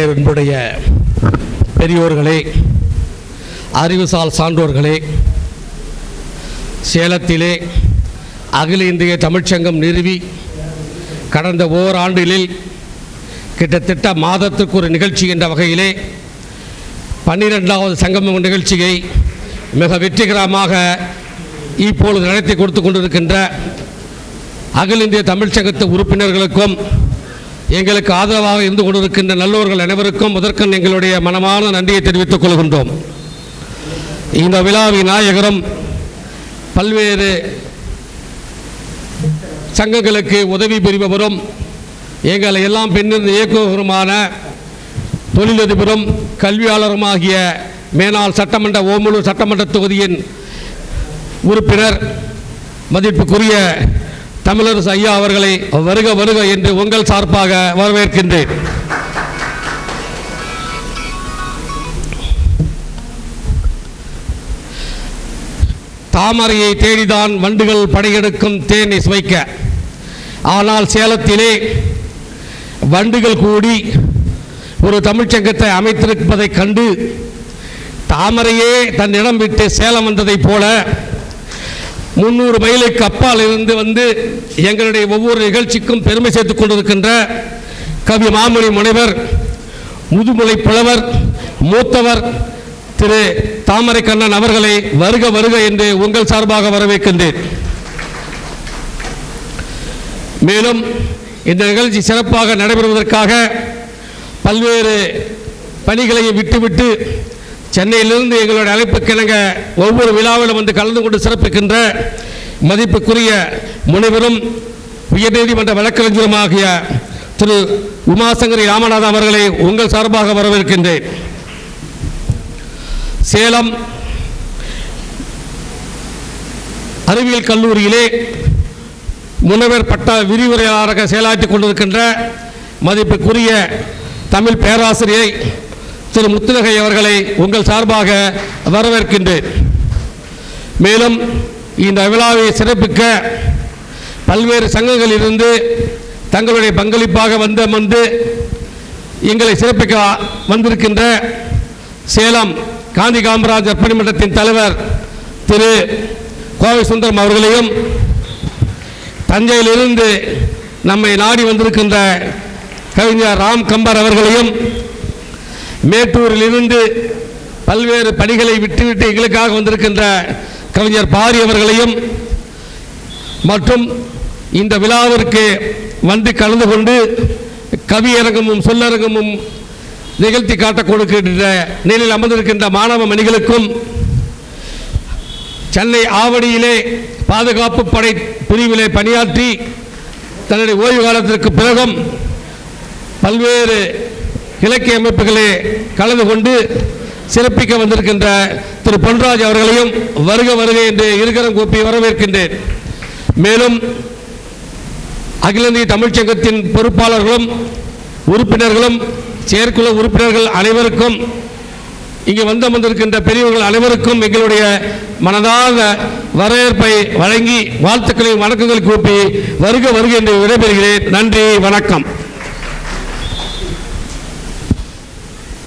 பேரன்புடைய பெரியோர்களே அறிவுசால் சான்றோர்களே சேலத்திலே அகில இந்திய தமிழ்ச்சங்கம் நிறுவி கடந்த ஓராண்டிலில் கிட்டத்தட்ட மாதத்துக்கு ஒரு நிகழ்ச்சி என்ற வகையிலே பன்னிரெண்டாவது சங்கமம் நிகழ்ச்சியை மிக வெற்றிகரமாக இப்பொழுது நடத்தி கொடுத்து கொண்டிருக்கின்ற அகில இந்திய தமிழ்ச்சங்கத்து உறுப்பினர்களுக்கும் எங்களுக்கு ஆதரவாக இருந்து கொண்டிருக்கின்ற நல்லோர்கள் அனைவருக்கும் முதற்கண் எங்களுடைய மனமான நன்றியை தெரிவித்துக் கொள்கின்றோம். இந்த விழாவின் நாயகரும் பல்வேறு சங்கங்களுக்கு உதவி புரிபவரும் எங்களை எல்லாம் பின்னிருந்து இயக்குவருமான தொழிலதிபரும் கல்வியாளருமாகிய மேனாள் சட்டமன்ற ஓமலூர் சட்டமன்ற தொகுதியின் உறுப்பினர் மதிப்புக்குரிய தமிழரசு ஐயா அவர்களை வருக வருக என்று உங்கள் சார்பாக வரவேற்கின்றேன். தாமரையை தேடிதான் வண்டுகள் படையெடுக்கும் தேனை சுவைக்க ஆனால் சேலத்திலே வண்டுகள் கூடி ஒரு தமிழ்ச்சங்கத்தை அமைத்திருப்பதைக் கண்டு தாமரையே தன்னிடம் விட்டு சேலம் வந்ததைப் போல முந்நூறு மைலுக்கு அப்பால் இருந்து வந்து எங்களுடைய ஒவ்வொரு நிகழ்ச்சிக்கும் பெருமை சேர்த்துக் கொண்டிருக்கின்ற கவி மாமணி முனைவர் முதுமலை புலவர் மூத்தவர் திரு தாமரை கண்ணன் அவர்களை வருக வருக என்று உங்கள் சார்பாக வரவேற்கின்றேன். மேலும் இந்த நிகழ்ச்சி சிறப்பாக நடைபெறுவதற்காக பல்வேறு பணிகளையும் விட்டுவிட்டு சென்னையிலிருந்து எங்களுடைய அழைப்புக்கிணங்க ஒவ்வொரு விழாவிலும் வந்து கலந்து கொண்டு சிறப்பிக்கின்ற மதிப்புக்குரிய முனைவரும் உயர்நீதிமன்ற வழக்கறிஞருமாகிய திரு உமாசங்கரி ராமநாதன் அவர்களை உங்கள் சார்பாக வரவேற்கின்றேன். சேலம் அறிவியல் கல்லூரியிலே முனைவர் பட்ட விரிவுரையாளராக செயலாற்றிக் கொண்டிருக்கின்ற மதிப்புக்குரிய தமிழ் பேராசிரியை திரு முத்துலகை அவர்களை உங்கள் சார்பாக வரவேற்கின்றேன். மேலும் இந்த விழாவை சிறப்பிக்க பல்வேறு சங்கங்களிலிருந்து தங்களுடைய பங்களிப்பாக வந்து வந்து எங்களை சிறப்பிக்க வந்திருக்கின்ற சேலம் காந்தி காமராஜர் பணிமன்றத்தின் தலைவர் திரு கோவை சுந்தரம் அவர்களையும் தஞ்சையிலிருந்து நம்மை நாடி வந்திருக்கின்ற கவிஞர் ராம் கம்பர் அவர்களையும் மேட்டூரிலிருந்து பல்வேறு பணிகளை விட்டுவிட்டு எங்களுக்காக வந்திருக்கின்ற கவிஞர் பாரி அவர்களையும் மற்றும் இந்த விழாவிற்கு வந்து கலந்து கொண்டு கவியரங்கமும் சொல்லரங்கமும் நிகழ்த்தி காட்ட கொடுக்கின்ற நிலையில் அமர்ந்திருக்கின்ற மாணவ மணிகளுக்கும் சென்னை ஆவடியிலே பாதுகாப்பு படை பிரிவிலே பணியாற்றி தன்னுடைய ஓய்வு காலத்திற்கு பிறகும் பல்வேறு இலக்கிய அமைப்புகளே கலந்து கொண்டு சிறப்பிக்க வந்திருக்கின்ற திரு பொன்ராஜ் அவர்களையும் வருக வருக என்று இருகரம் கூப்பி வரவேற்கின்றேன். மேலும் அகில இந்திய தமிழ்ச்சங்கத்தின் பொறுப்பாளர்களும் உறுப்பினர்களும் செயற்குழு உறுப்பினர்கள் அனைவருக்கும் இங்கே வந்து வந்திருக்கின்ற பெரியவர்கள் அனைவருக்கும் எங்களுடைய மனதார்ந்த வரவேற்பை வழங்கி வாழ்த்துக்களையும் வணக்கங்கள் கூப்பி வருக வருக என்று விடைபெறுகிறேன். நன்றி வணக்கம்.